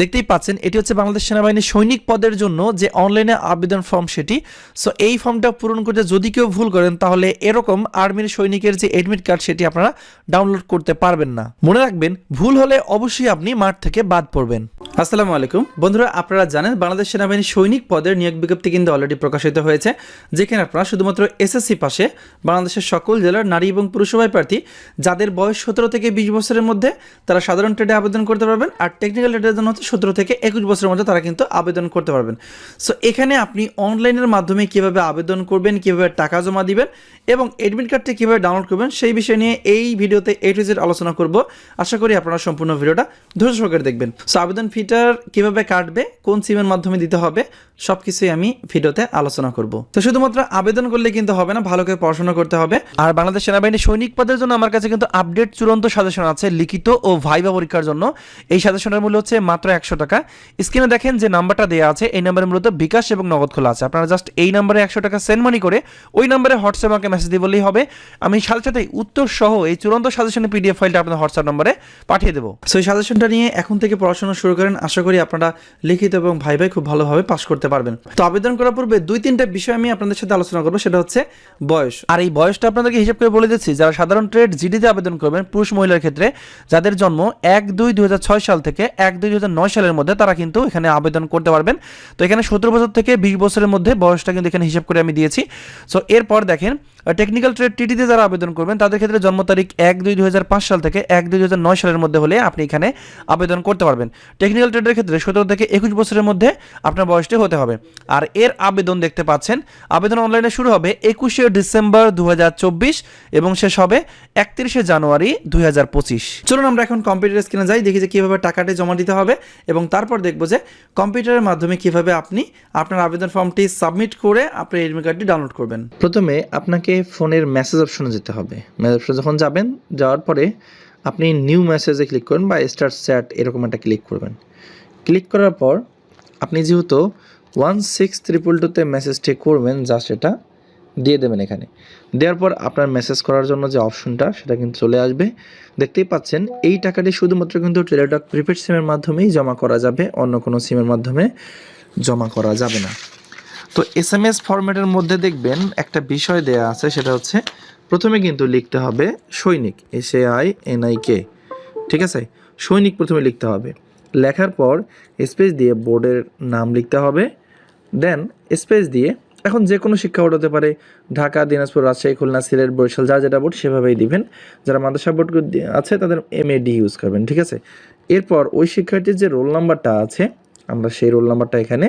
দেখতেই পাচ্ছেন, এটি হচ্ছে বাংলাদেশ সেনাবাহিনীর সৈনিক পদের জন্য যে অনলাইনে আবেদন ফর্ম সেটি। সো এই ফর্মটা পূরণ করতে যদি কেউ ভুল করেন, তাহলে এরকম আর্মির সৈনিকের যে এডমিট কার্ড সেটি আপনারা ডাউনলোড করতে পারবেন না। মনে রাখবেন, ভুল হলে অবশ্যই আপনি মাঠ থেকে বাদ পড়বেন। আসসালামু আলাইকুম। বন্ধুরা, আপনারা জানেন বাংলাদেশ সেনাবাহিনীর সৈনিক পদের নিয়োগ বিজ্ঞপ্তি কিন্তু অলরেডি প্রকাশিত হয়েছে, যেখানে আপনারা শুধুমাত্র এসএসসি পাশে বাংলাদেশের সকল জেলার নারী এবং পুরুষ উভয় প্রার্থী যাদের বয়স সতেরো থেকে বিশ বছরের মধ্যে তারা সাধারণ ট্রেডে আবেদন করতে পারবেন, আর টেকনিক্যাল ট্রেডের জন্য হচ্ছে সতেরো থেকে একুশ বছরের মধ্যে তারা কিন্তু আবেদন করতে পারবেন। সো এখানে আপনি অনলাইনের মাধ্যমে কীভাবে আবেদন করবেন, কীভাবে টাকা জমা দিবেন এবং এডমিট কার্ডটি কীভাবে ডাউনলোড করবেন, সেই বিষয় নিয়ে এই ভিডিওতে এ টু জেড আলোচনা করব। আশা করি আপনারা সম্পূর্ণ ভিডিওটা ধৈর্য সহকারে দেখবেন। সো আবেদন ফিটার কীভাবে কাটবে, কোন সিমের মাধ্যমে দিতে হবে সব কিছুই আমি ভিডিওতে আলোচনা করব। তো শুধুমাত্র আবেদন করলে কিন্তু হবে না, ভালো করে পড়াশোনা করতে হবে। আর বাংলাদেশ সেনাবাহিনীর সৈনিক পদের জন্য আমার কাছে কিন্তু আপডেট চূড়ান্ত সাজেশন আছে, লিখিত ও ভাইবা পরীক্ষার জন্য। এই সাজেশনের মূল্য হচ্ছে মাত্র একশো টাকা। স্ক্রিনে দেখেন যে নাম্বারটা দেওয়া আছে, এই নাম্বারে মূলত বিকাশ এবং নগদ খোলা আছে। আপনারা জাস্ট এই নাম্বারে একশো টাকা সেন্ড মানি করে ওই নাম্বারে হোয়াটসঅ্যাপ আমাকে মেসেজ দিয়ে বললেই হবে। আমি সাথে সাথে উত্তর সহ এই চূড়ান্ত সাজেশনের পিডিএফ ফাইলটা আপনাদের হোয়াটসঅ্যাপ নম্বরে পাঠিয়ে দেবো। সো এই সাজেশনটা নিয়ে এখন থেকে পড়াশোনা শুরু করেন আশা করি আপনারা লিখিত এবং ভাই ভাই খুব ভালোভাবে পাশ করতে পারবেন। তো আবেদন করার পূর্বে দুই তিনটা বিষয় আমি আপনাদের সাথে আলোচনা করব, সেটা হচ্ছে বয়স। আর এই বয়সটা আপনাদেরকে হিসাব করে বলে দিচ্ছি, যারা সাধারণ ট্রেড জিডিতে আবেদন করবেন, পুরুষ মহিলার ক্ষেত্রে, যাদের জন্ম এক দুই দুই সাল থেকে এক দুই দুই সালের মধ্যে, তারা কিন্তু এখানে আবেদন করতে পারবেন। তো এখানে সতেরো বছর থেকে বিশ বছরের মধ্যে বয়সটা কিন্তু এখানে হিসাব করে আমি দিয়েছি। সো এরপর দেখেন টেকনিক্যাল ট্রেড টিটিতে যারা আবেদন করবেন, তাদের ক্ষেত্রে জন্ম তারিখ এক দুই দুই সাল থেকে এক দুই দুই সালের মধ্যে হলে আপনি এখানে আবেদন করতে পারবেন। টেকনিক্যাল ট্রেডের ক্ষেত্রে সতেরো থেকে একুশ বছরের মধ্যে আপনার বয়সটি হতে হবে। আর এর আবেদন দেখতে পাচ্ছেন, আবেদন অনলাইনে শুরু হবে একুশে ডিসেম্বর দু হাজার চব্বিশ এবং শেষ হবে একত্রিশে জানুয়ারি দুই হাজার পঁচিশ। চলুন আমরা এখন কম্পিউটার স্ক্রিনে যাই, দেখি যে কীভাবে টাকাটি জমা দিতে হবে এবং তারপর দেখব যে কম্পিউটারের মাধ্যমে কীভাবে আপনি আপনার আবেদন ফর্মটি সাবমিট করে আপনার এডমিট কার্ডটি ডাউনলোড করবেন। প্রথমে আপনাকে ফোনের মেসেজ অপশনে যেতে হবে। মেসেজ অপশনে যখন যাবেন, যাওয়ার পরে আপনি নিউ মেসেজে ক্লিক করবেন বা স্টার চ্যাট এরকম একটা ক্লিক করবেন। ক্লিক করার পর আপনি যেহেতু ওয়ান সিক্স ট্রিপল টুতে মেসেজটি করবেন যা সেটা দিয়ে দেবেন এখানে। দেওয়ার পর আপনার মেসেজ করার জন্য যে অপশনটা সেটা কিন্তু চলে আসবে। দেখতেই পাচ্ছেন, এই টাকাটি শুধুমাত্র কিন্তু টেলিটক প্রিপেড সিমের মাধ্যমেই জমা করা যাবে, অন্য কোনো সিমের মাধ্যমে জমা করা যাবে না। তো এস এম এস ফরম্যাটের মধ্যে দেখবেন একটা বিষয় দেয়া আছে, সেটা হচ্ছে প্রথমে কিন্তু লিখতে হবে Sainik S A I N I K ঠিক আছে? সৈনিক প্রথমে লিখতে হবে। লেখার পর স্পেস দিয়ে বোর্ডের নাম লিখতে হবে। দেন স্পেস দিয়ে এখন যে কোনো শিক্ষা বোর্ড হতে পারে, ঢাকা, দিনাজপুর, রাজশাহী, খুলনা, সিলেট, বরিশাল, যা যেটা বোর্ড, সেভাবেই দিবেন। যারা মাদ্রাসা বোর্ড আছে তাদের এম এ ডি ইউজ করবেন, ঠিক আছে? এরপর ওই শিক্ষার্থীর যে রোল নাম্বারটা আছে আমরা সেই রোল নাম্বারটা এখানে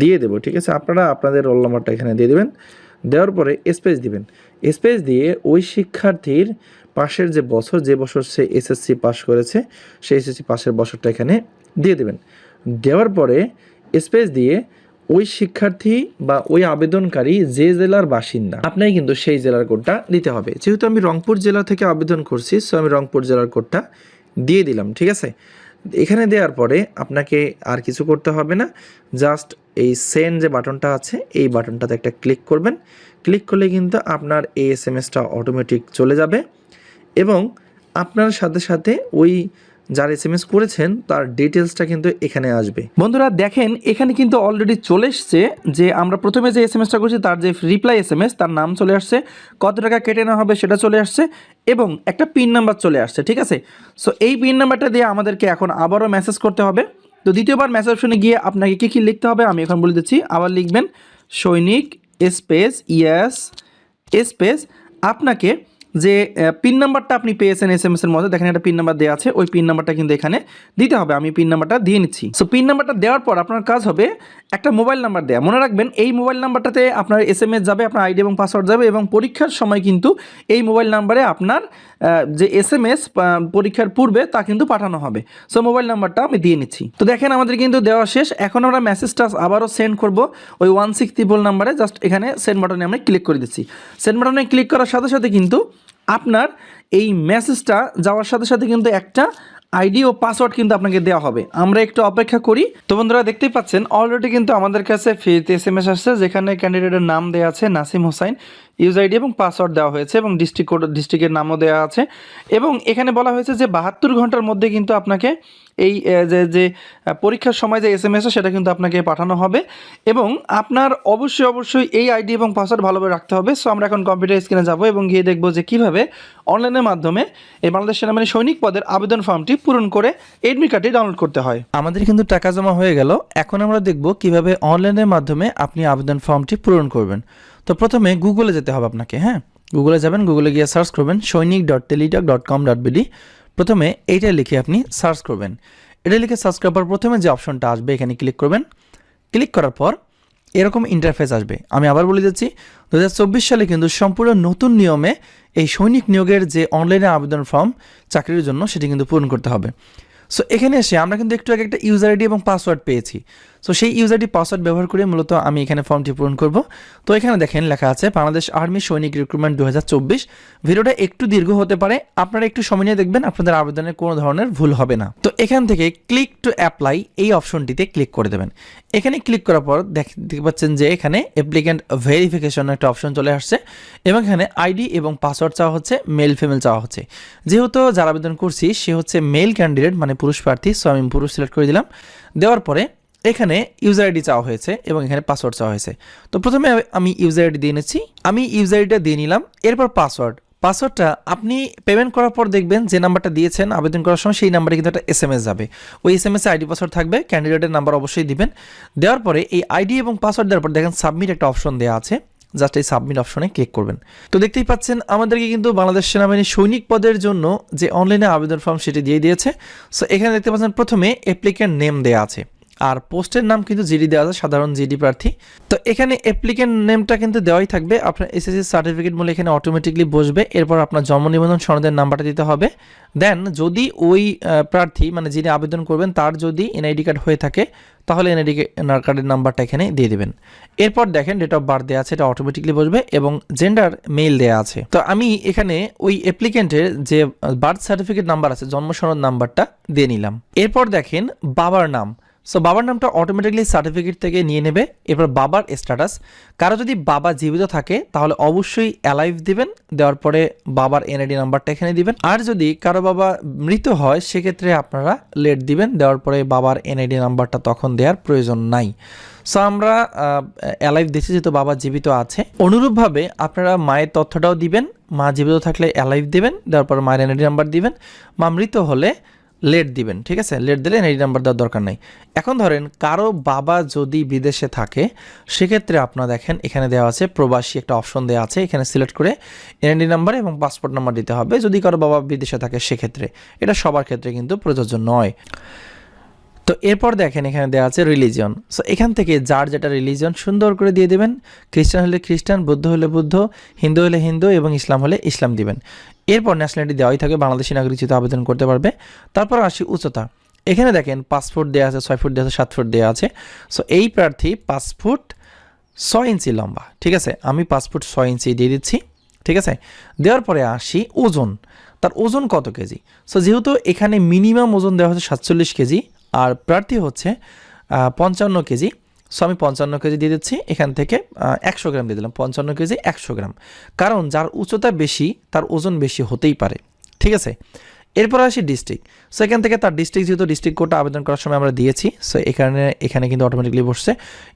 দিয়ে দেবো, ঠিক আছে? আপনারা আপনাদের রোল নাম্বারটা এখানে দিয়ে দেবেন। দেওয়ার পরে স্পেস দিবেন। স্পেস দিয়ে ওই শিক্ষার্থীর পাশের যে বছর যে বছর সে এসএসসি পাস করেছে, সেই এসএসসি পাশের বছরটা এখানে দিয়ে দেবেন। দেওয়ার পরে স্পেস দিয়ে ওই শিক্ষার্থী বা ওই আবেদনকারী যে জেলার বাসিন্দা আপনাকে কিন্তু সেই জেলার কোডটা দিতে হবে। যেহেতু আমি রংপুর জেলা থেকে আবেদন করছি সো আমি রংপুর জেলার কোডটা দিয়ে দিলাম, ঠিক আছে? এখানে দেওয়ার পরে আপনাকে আর কিছু করতে হবে না। জাস্ট এই সেন্ড যে বাটনটা আছে, এই বাটনটাতে একটা ক্লিক করবেন। ক্লিক করলে কিন্তু আপনার এই এস এম এসটা অটোমেটিক চলে যাবে এবং আপনার সাথে সাথে ওই যার এস এম এস করেছেন, তার ডিটেলসটা কিন্তু এখানে আসবে। বন্ধুরা, দেখেন, এখানে কিন্তু অলরেডি চলে এসছে যে আমরা প্রথমে যে এস এম এসটা করছি, তার যে রিপ্লাই এস এম এস তার নাম চলে আসছে, কত টাকা কেটে নেওয়া হবে সেটা চলে আসছে, এবং একটা পিন নাম্বার চলে আসছে, ঠিক আছে? সো এই পিন নাম্বারটা দিয়ে আমাদেরকে এখন আবারও মেসেজ করতে হবে। তো দ্বিতীয়বার মেসেজ অপশনে গিয়ে আপনাকে কী কী লিখতে হবে, আমি এখন বলে দিচ্ছি। আবার লিখবেন, সৈনিক স্পেস ইয়াস স্পেস আপনাকে যে পিন নাম্বারটা আপনি পেয়েছেন এস এম এস এর মধ্যে, দেখেন একটা পিন নাম্বার দেওয়া আছে, ওই পিন নাম্বারটা কিন্তু এখানে দিতে হবে। আমি পিন নাম্বারটা দিয়ে নিচ্ছি। সো পিন নাম্বারটা দেওয়ার পর আপনার কাজ হবে একটা মোবাইল নাম্বার দেওয়া মনে রাখবেন, এই মোবাইল নাম্বারটাতে আপনার এস এম এস যাবে, আপনার আইডি এবং পাসওয়ার্ড যাবে এবং পরীক্ষার সময় কিন্তু এই মোবাইল নাম্বারে আপনার যে এস এম এস পরীক্ষার পূর্বে তা কিন্তু পাঠানো হবে। সো মোবাইল নাম্বারটা আমি দিয়ে নিচ্ছি। তো দেখেন আমাদের কিন্তু দেওয়া শেষ। এখন আমরা মেসেজটা আবারও সেন্ড করব ওই ওয়ান সিক্স ত্রিপল নাম্বারে জাস্ট এখানে সেন্ড বাটনে আমরা ক্লিক করে দিচ্ছি। সেন্ড বাটনে ক্লিক করার সাথে সাথে কিন্তু আপনার এই মেসেজটা যাওয়ার সাথে সাথে কিন্তু একটা আইডি ও পাসওয়ার্ড কিন্তু আপনাকে দেওয়া হবে। আমরা একটু অপেক্ষা করি। তো বন্ধুরা, দেখতেই পাচ্ছেন অলরেডি কিন্তু আমাদের কাছে ফ্রিতে এস এম এস আসছে, যেখানে ক্যান্ডিডেটের নাম দেওয়া আছে নাসিম হোসাইন ইউজ আইডি এবং পাসওয়ার্ড দেওয়া হয়েছে এবং ডিস্ট্রিক্ট কোড ডিস্ট্রিক্টের নামও দেওয়া আছে। এবং এখানে বলা হয়েছে যে বাহাত্তর ঘণ্টার মধ্যে কিন্তু আপনাকে এই যে যে পরীক্ষার সময় যে এস এম এস সেটা কিন্তু আপনাকে পাঠানো হবে এবং আপনার অবশ্যই অবশ্যই এই আইডি এবং পাসওয়ার্ড ভালোভাবে রাখতে হবে। সো আমরা এখন কম্পিউটার স্ক্রিনে যাব এবং গিয়ে দেখব যে কীভাবে অনলাইনের মাধ্যমে এই বাংলাদেশ সেনাবাহিনী সৈনিক পদের আবেদন ফর্মটি পূরণ করে এডমিট কার্ডটি ডাউনলোড করতে হয়। আমাদের কিন্তু টাকা জমা হয়ে গেল। এখন আমরা দেখব কীভাবে অনলাইনের মাধ্যমে আপনি আবেদন ফর্মটি পূরণ করবেন। তো প্রথমে গুগলে যেতে হবে আপনাকে হ্যাঁ? গুগলে যাবেন গুগলে গিয়ে সার্চ করবেন Sainik dot Teletalk dot com dot BD প্রথমে এইটা লিখে আপনি সার্চ করবেন। এটা লিখে সার্চ করার পর প্রথমে যে অপশনটা আসবে এখানে ক্লিক করবেন। ক্লিক করার পর এরকম ইন্টারফেস আসবে। আমি আবার বলে যাচ্ছি দু সালে কিন্তু সম্পূর্ণ নতুন নিয়মে এই সৈনিক নিয়োগের যে অনলাইনে আবেদন ফর্ম চাকরির জন্য সেটি কিন্তু পূরণ করতে হবে। সো এখানে এসে আমরা কিন্তু একটু আগে একটা ইউজার আইডি এবং পাসওয়ার্ড পেয়েছি। সো সেই ইউজার আইডি পাসওয়ার্ড ব্যবহার করে মূলত আমি এখানে ফর্মটি পূরণ করব। তো এখানে দেখেন লেখা আছে, বাংলাদেশ আর্মি সৈনিক রিক্রুটমেন্ট দু হাজার চব্বিশ। ভিডিওটা একটু দীর্ঘ হতে পারে, আপনারা একটু সময় নিয়ে দেখবেন, আপনাদের আবেদনের কোনো ধরনের ভুল হবে না। তো এখান থেকে ক্লিক টু অ্যাপ্লাই এই অপশনটিতে ক্লিক করে দেবেন। এখানে ক্লিক করার পর দেখ- দেখতে পাচ্ছেন যে এখানে অ্যাপ্লিক্যান্ট ভেরিফিকেশন একটা অপশন চলে আসছে এবং এখানে আইডি এবং পাসওয়ার্ড চাওয়া হচ্ছে মেল ফিমেল চাওয়া হচ্ছে। যেহেতু যারা আবেদন করছি, সে হচ্ছে মেল ক্যান্ডিডেট মানে পুরুষ প্রার্থী সো আমি পুরুষ সিলেক্ট করে দিলাম। দেওয়ার পরে এখানে ইউজার আইডি চাওয়া হয়েছে এবং এখানে পাসওয়ার্ড চাওয়া হয়েছে। তো প্রথমে আমি ইউজার আইডি দিয়ে নিচ্ছি। আমি ইউজার আইডিটা দিয়ে নিলাম। এরপর পাসওয়ার্ড পাসওয়ার্ডটা আপনি পেমেন্ট করার পর দেখবেন যে নাম্বারটা দিয়েছেন, আবেদন করার সময় সেই নাম্বারে কিন্তু একটা এস এম এস যাবে। ওই S M S ID password থাকবে ক্যান্ডিডেটের নাম্বার অবশ্যই দিবেন। দেওয়ার পরে এই আইডি এবং পাসওয়ার্ড দেওয়ার পর দেখেন সাবমিট একটা অপশন দেওয়া আছে। জাস্ট এই সাবমিট অপশনে ক্লিক করবেন। তো দেখতেই পাচ্ছেন, আমাদেরকে কিন্তু বাংলাদেশ সেনাবাহিনী সৈনিক পদের জন্য যে অনলাইনে আবেদন ফর্ম সেটি দিয়ে দিয়েছে। সো এখানে দেখতে পাচ্ছেন প্রথমে অ্যাপ্লিক্যান্ট নেম দেওয়া আছে। আর পোস্টের নাম কিন্তু জিডি দেওয়া আছে, সাধারণ জিডি প্রার্থী। তো এখানে অ্যাপ্লিকেন্ট নেমটা কিন্তু দেওয়াই থাকবে। আপনার এসএসসি সার্টিফিকেট মূল্য এখানে অটোমেটিকলি বসবে। এরপর আপনার জন্ম নিবন্ধন সনদের নাম্বারটা দিতে হবে। দেন যদি ওই প্রার্থী মানে যিনি আবেদন করবেন, তার যদি এনআইডি কার্ড হয়ে থাকে, তাহলে এনআইডি কার্ডের নাম্বারটা এখানে দিয়ে দেবেন। এরপর দেখেন ডেট অফ বার্থ দেওয়া আছে, এটা অটোমেটিকলি বসবে এবং জেন্ডার মেল দেওয়া আছে। তো আমি এখানে ওই অ্যাপ্লিকেন্টের যে বার্থ সার্টিফিকেট নাম্বার আছে, জন্ম সনদ নাম্বারটা দিয়ে নিলাম। এরপর দেখেন বাবার নাম। সো বাবার নামটা অটোমেটিকলি সার্টিফিকেট থেকে নিয়ে নেবে। এরপর বাবার স্ট্যাটাস কারও যদি বাবা জীবিত থাকে, তাহলে অবশ্যই অ্যালাইভ দিবেন, দেওয়ার পরে বাবার এনআইডি নাম্বারটা এখানে দিবেন। আর যদি কারও বাবা মৃত হয়, সেক্ষেত্রে আপনারা লেট দিবেন, দেওয়ার পরে বাবার এনআইডি নাম্বারটা তখন দেওয়ার প্রয়োজন নাই। সো আমরা অ্যালাইভ দিচ্ছি যেহেতু বাবা জীবিত আছে। অনুরূপভাবে আপনারা মায়ের তথ্যটাও দিবেন, মা জীবিত থাকলে অ্যালাইভ দিবেন, দেওয়ার পর মায়ের এনআইডি নাম্বার দিবেন। মা মৃত হলে লেট দিবেন, ঠিক আছে? লেট দিলেন, এই নাম্বার দেওয়ার দরকার নেই। এখন ধরেন, কারও বাবা যদি বিদেশে থাকে, সেক্ষেত্রে আপনারা দেখেন, এখানে দেওয়া আছে, প্রবাসী একটা অপশন দেওয়া আছে, এখানে সিলেক্ট করে এনআইডি নাম্বার এবং পাসপোর্ট নাম্বার দিতে হবে। যদি কারও বাবা বিদেশে থাকে, সেক্ষেত্রে। এটা সবার ক্ষেত্রে কিন্তু প্রযোজ্য নয়। তো এরপর দেখেন এখানে দেওয়া আছে রিলিজিয়ন সো এখান থেকে যার যেটা রিলিজিয়ন সুন্দর করে দিয়ে দেবেন। খ্রিস্টান হলে খ্রিস্টান, বৌদ্ধ হলে বুদ্ধ, হিন্দু হলে হিন্দু এবং ইসলাম হলে ইসলাম দিবেন। এরপর ন্যাশনালিটি দেওয়াই থাকে, বাংলাদেশি নাগরিক যেহেতু আবেদন করতে পারবে। তারপর আসি উচ্চতা। এখানে দেখেন পাঁচ ফুট দেওয়া আছে, ছয় ফুট দেওয়া আছে, সাত ফুট দেওয়া আছে। সো এই প্রার্থী পাঁচ ফুট ছয় ইঞ্চি লম্বা, ঠিক আছে? আমি পাঁচ ফুট ছয় ইঞ্চি দিয়ে দিচ্ছি, ঠিক আছে? দেওয়ার পরে আসি ওজন। তার ওজন কত কেজি? সো যেহেতু এখানে মিনিমাম ওজন দেওয়া হচ্ছে সাতচল্লিশ কেজি আর প্রার্থী হচ্ছে পঞ্চান্ন কেজি। সো আমি পঞ্চান্ন কেজি দিয়ে দিচ্ছি, এখান থেকে একশো গ্রাম দিয়ে দিলাম। পঞ্চান্ন কেজি, একশো গ্রাম। কারণ যার উচ্চতা বেশি, তার ওজন বেশি হতেই পারে। ঠিক আছে? এরপর আসি ডিস্ট্রিক্ট সো এখান থেকে তার ডিস্ট্রিক্ট যেহেতু ডিস্ট্রিক্ট কোডটা আবেদন করার সময় আমরা দিয়েছি সো এখানে এখানে কিন্তু অটোমেটিকলি বসছে।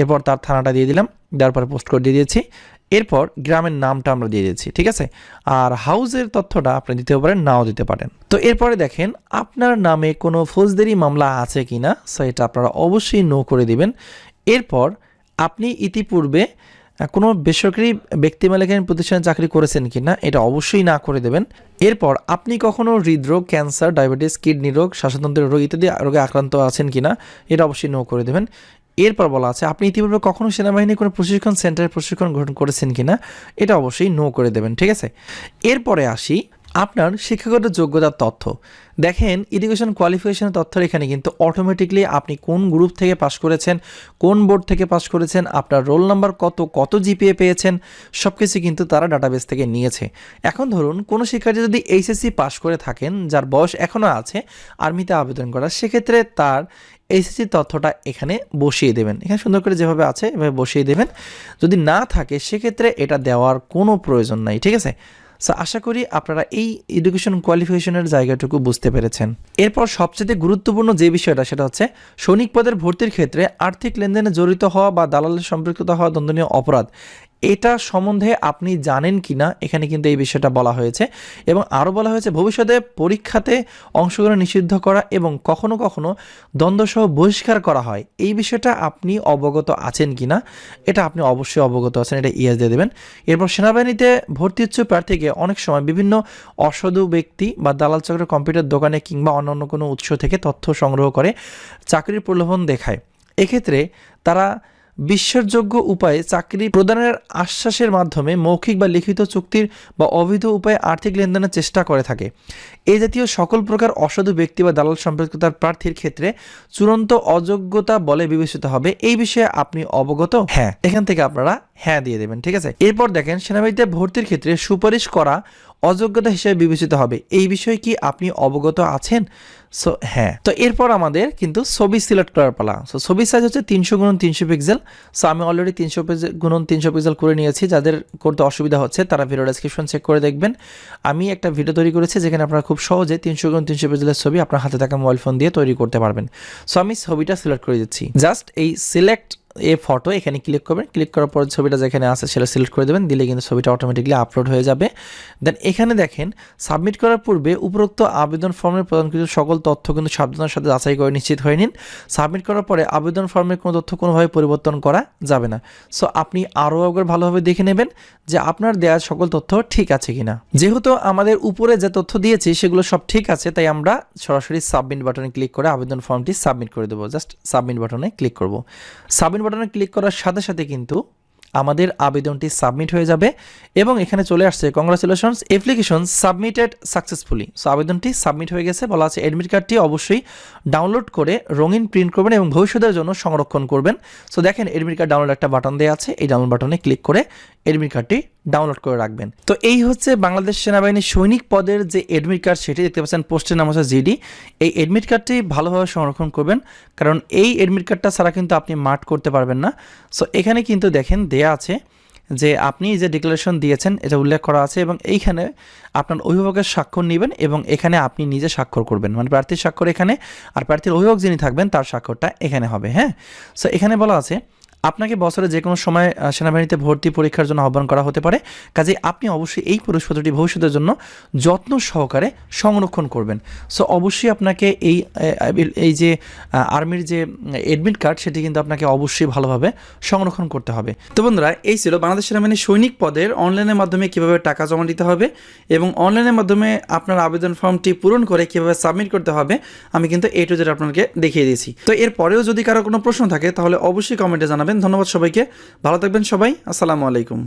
এরপর তার থানাটা দিয়ে দিলাম, দেওয়ার পরে পোস্ট কোড দিয়ে দিয়েছি। এরপর গ্রামের নামটা আমরা দিয়ে দিচ্ছি ঠিক আছে? আর হাউজের তথ্যটা আপনি দিতে পারেন, নাও দিতে পারেন। তো এরপরে দেখেন, আপনার নামে কোনো ফৌজদারি মামলা আছে কি না? সো এটা আপনারা অবশ্যই নো করে দিবেন। এরপর আপনি ইতিপূর্বে কোনো বেসরকারি ব্যক্তি মালিকানাধীন প্রতিষ্ঠানে চাকরি করেছেন কি না, এটা অবশ্যই না করে দেবেন। এরপর আপনি কখনো হৃদরোগ, ক্যান্সার, ডায়াবেটিস, কিডনি রোগ, শ্বাসতন্ত্রের রোগ ইত্যাদি রোগে আক্রান্ত আছেন কি না, এটা অবশ্যই নো করে দেবেন। এরপর বলা আছে, আপনি ইতিপূর্বে কখনো সেনাবাহিনীর কোনো প্রশিক্ষণ সেন্টারে প্রশিক্ষণ গ্রহণ করেছেন কিনা? এটা অবশ্যই নো করে দেবেন। ঠিক আছে? এরপরে আসি আপনার শিক্ষাগত যোগ্যতার তথ্য। দেখেন এডুকেশন কোয়ালিফিকেশনের তথ্য এখানে কিন্তু অটোমেটিকলি আপনি কোন গ্রুপ থেকে পাশ করেছেন, কোন বোর্ড থেকে পাশ করেছেন, আপনার রোল নাম্বার কত কত জিপিএ পেয়েছেন সব কিছু কিন্তু তারা ডাটাবেস থেকে নিয়েছে। এখন ধরুন, কোনো শিক্ষার্থী যদি এইচএসসি পাশ করে থাকেন, যার বয়স এখনও আছে, আর্মিতে আবেদন করা সেক্ষেত্রে তার এইচএসসি তথ্যটা এখানে বসিয়ে দেবেন। এখানে সুন্দর করে যেভাবে আছে, এভাবে বসিয়ে দেবেন। যদি না থাকে, সেক্ষেত্রে এটা দেওয়ার কোনো প্রয়োজন নাই, ঠিক আছে? সো আশা করি আপনারা এই এডুকেশন কোয়ালিফিকেশনের জায়গাটুকু বুঝতে পেরেছেন। এরপর সবচেয়ে গুরুত্বপূর্ণ যে বিষয়টা, সেটা হচ্ছে সৈনিক পদের ভর্তির ক্ষেত্রে আর্থিক লেনদেনে জড়িত হওয়া বা দালালের সম্পৃক্ততা হওয়া দণ্ডনীয় অপরাধ। এটা সম্বন্ধে আপনি জানেন কি না এখানে কিন্তু এই বিষয়টা বলা হয়েছে। এবং আরও বলা হয়েছে, ভবিষ্যতে পরীক্ষাতে অংশগ্রহণ নিষিদ্ধ করা এবং কখনো কখনো দ্বন্দ্বসহ বহিষ্কার করা হয়, এই বিষয়টা আপনি অবগত আছেন কি না এটা আপনি অবশ্যই অবগত আছেন, এটা ইয়েস দিয়ে দেবেন। এরপর সেনাবাহিনীতে ভর্তি ইচ্ছুক প্রার্থীকে অনেক সময় বিভিন্ন অসাধু ব্যক্তি বা দালাল চক্রের কম্পিউটার দোকানে কিংবা অন্যান্য কোনো উৎস থেকে তথ্য সংগ্রহ করে চাকরির প্রলোভন দেখায়। এক্ষেত্রে তারা বিশ্বাসযোগ্য উপায়ে চাকরি প্রদানের আশ্বাসের মাধ্যমে মৌখিক বা লিখিত চুক্তির বা অবৈধ উপায়ে আর্থিক লেনদেনের চেষ্টা করে থাকে। এ জাতীয় সকল প্রকার অসাধু ব্যক্তি বা দালাল সম্পৃক্ততার প্রার্থীর ক্ষেত্রে চূড়ান্ত অযোগ্যতা বলে বিবেচিত হবে। এই বিষয়ে আপনি অবগত? হ্যাঁ এখান থেকে আপনারা হ্যাঁ দিয়ে দেবেন, ঠিক আছে? এরপর দেখেন, সেনাবাহিনীতে ভর্তির ক্ষেত্রে সুপারিশ করা অযোগ্যতা হিসেবে বিবেচিত হবে। এই বিষয়ে কি আপনি অবগত আছেন? সো হ্যাঁ। তো এরপর আমাদের কিন্তু ছবি সিলেক্ট করার পালা। সো, ছবি সাইজ হচ্ছে তিনশো গুণন তিনশো পিক্সেল সো, আমি অলরেডি তিনশো গুণন তিনশো পিক্সেল করে নিয়েছি। যাদের করতে অসুবিধা হচ্ছে, তারা ভিডিও ডেসক্রিপশন চেক করে দেখবেন। আমি একটা ভিডিও তৈরি করেছি, যেখানে আপনারা খুব সহজে তিনশো গুণ তিনশো পিক্সেলের ছবি আপনার হাতে থাকা মোবাইল ফোন দিয়ে তৈরি করতে পারবেন। সো, আমি ছবিটা সিলেক্ট করে দিচ্ছি। জাস্ট এই সিলেক্ট এ ফটো এখানে ক্লিক করবেন। ক্লিক করার পর ছবিটা যেখানে আছে সেটা সিলেক্ট করে দেবেন। দিলে কিন্তু ছবিটা অটোমেটিকলি আপলোড হয়ে যাবে। দেন এখানে দেখেন সাবমিট করার পূর্বে উপরোক্ত আবেদন ফর্মের প্রদানকৃত সকল তথ্য কিন্তু সাবধানের সাথে যাচাই করে নিশ্চিত হয়ে নিন। সাবমিট করার পরে আবেদন ফর্মের কোনো তথ্য কোনোভাবে পরিবর্তন করা যাবে না। সো আপনি আরও একবার ভালোভাবে দেখে নেবেন যে আপনার দেওয়া সকল তথ্য ঠিক আছে কিনা। যেহেতু আমাদের উপরে যে তথ্য দিয়েছি সেগুলো সব ঠিক আছে, তাই আমরা সরাসরি সাবমিট বাটনে ক্লিক করে আবেদন ফর্মটি সাবমিট করে দেবো। জাস্ট সাবমিট বাটনে ক্লিক করব। সাবমিট বাটনে ক্লিক করার সাথে সাথে কিন্তু আমাদের আবেদনটি সাবমিট হয়ে যাবে এবং এখানে চলে আসছে congratulations application submitted successfully so আবেদনটি সাবমিট হয়ে গেছে, বলা আছে অ্যাডমিট কার্ডটি অবশ্যই ডাউনলোড করে রঙিন প্রিন্ট করবেন এবং ভবিষ্যতের জন্য সংরক্ষণ করবেন। সো দেখেন অ্যাডমিট কার্ড ডাউনলোড একটা বাটন দেওয়া আছে, এই ডাউনলোড বাটনে ক্লিক করে অ্যাডমিট কার্ডটি ডাউনলোড করে রাখবেন। তো এই হচ্ছে বাংলাদেশ সেনাবাহিনীর সৈনিক পদের যে অ্যাডমিট কার্ড সেটি দেখতে পাচ্ছেন, পোস্টের নাম হচ্ছে জিডি এই অ্যাডমিট কার্ডটি ভালোভাবে সংরক্ষণ করবেন, কারণ এই অ্যাডমিট কার্ডটা ছাড়া কিন্তু আপনি মাঠ করতে পারবেন না। সো এখানে কিন্তু দেখেন, দেয়া আছে যে আপনি যে ডিক্লারেশন দিয়েছেন, এটা উল্লেখ করা আছে এবং এইখানে আপনার অভিভাবকের স্বাক্ষর নেবেন এবং এখানে আপনি নিজে স্বাক্ষর করবেন। মানে প্রার্থীর স্বাক্ষর এখানে, আর প্রার্থীর অভিভাবক যিনি থাকবেন, তার স্বাক্ষরটা এখানে হবে হ্যাঁ? সো এখানে বলা আছে আপনাকে বছরে যে কোনো সময় সেনাবাহিনীতে ভর্তি পরীক্ষার জন্য আহ্বান করা হতে পারে। কাজে আপনি অবশ্যই এই প্রবেশপত্রটি ভবিষ্যতের জন্য যত্ন সহকারে সংরক্ষণ করবেন। সো অবশ্যই আপনাকে এই এই যে আর্মির যে এডমিট কার্ড সেটি কিন্তু আপনাকে অবশ্যই ভালোভাবে সংরক্ষণ করতে হবে। তো বন্ধুরা, এই ছিল বাংলাদেশ সেনাবাহিনীর সৈনিক পদের অনলাইনের মাধ্যমে কীভাবে টাকা জমা দিতে হবে এবং অনলাইনের মাধ্যমে আপনার আবেদন ফর্মটি পূরণ করে কীভাবে সাবমিট করতে হবে, আমি কিন্তু এ টু জেড আপনাকে দেখিয়ে দিয়েছি। তো এরপরেও যদি কারও কোনো প্রশ্ন থাকে, তাহলে অবশ্যই কমেন্টে জানাবেন ধন্যবাদ সবাইকে। ভালো থাকবেন সবাই আসসালামু আলাইকুম।